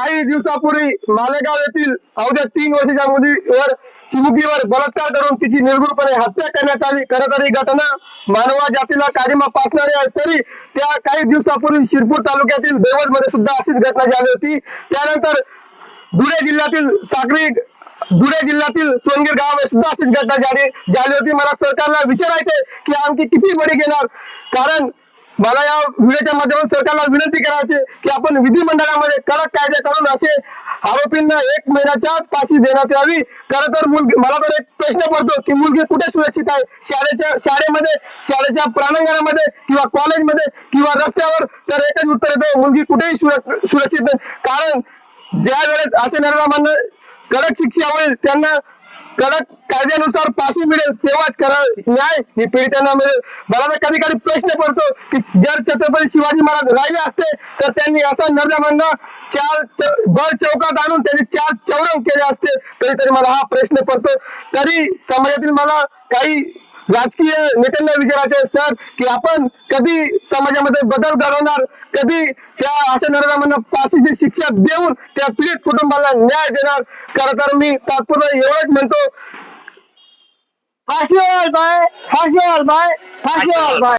काही दिवसापूर्वी मालेगाव येथील अवघ्या तीन वर्षाच्या मुलीवर चिमुकीवर बलात्कार करून तिची निर्गुणपणे हत्या करण्यात आली. खरं तर ही घटना मानवा जातीला काळीमा पासणारी आहे. तरी त्या काही दिवसापूर्वी शिरपूर तालुक्यातील देवळमध्ये सुद्धा अशीच घटना झाली होती. त्यानंतर धुळे जिल्ह्यातील साक्री धुळे जिल्ह्यातील सोनगीर गावामध्ये सुद्धा अशीच घटना झाली झाली होती. मला सरकारला विचारायचे की आणखी किती बळी घेणार? कारण मला या व्हिडिओच्या माध्यमातून सरकारला विनंती करायची की आपण विधिमंडळामध्ये कडक कायदे करून असे आरोपींना एक महिन्याच्या पाशी फाशी देण्यात यावी. खरं तर मुलगी मला तर एक प्रश्न पडतो की मुलगी कुठे सुरक्षित आहे? शाळेच्या शाळेमध्ये शाळेच्या प्रांगणामध्ये किंवा कॉलेजमध्ये किंवा रस्त्यावर? तर एकच उत्तर येतो मुलगी कुठेही सुरक्षित नाही. कारण ज्या वेळेस असे निर्माण कडक शिक्षा होईल त्यांना कडक कायद्यानुसार फाशी मिळेल तेव्हाच खरं न्याय ही पीडितांना मिळेल. मला कधी कधी प्रश्न पडतो की जर छत्रपती शिवाजी महाराज राहिले असते तर त्यांनी असा नरजामांना चार च- भर चौकात आणून त्यांनी चार चौरंग केले असते. तरी तरी मला हा प्रश्न पडतो. तरी समाजातील मला काही राजकीय नेत्यांना विचारायचे सर की आपण कधी समाजामध्ये बदल घडवणार? कधी त्या अशा नरनामांना फाशीची शिक्षा देऊन त्या पीडित कुटुंबाला न्याय देणार? खरं तर मी तात्पुरतं एवढंच म्हणतो. फाशी बाय फाशी बाय फाशी बाय.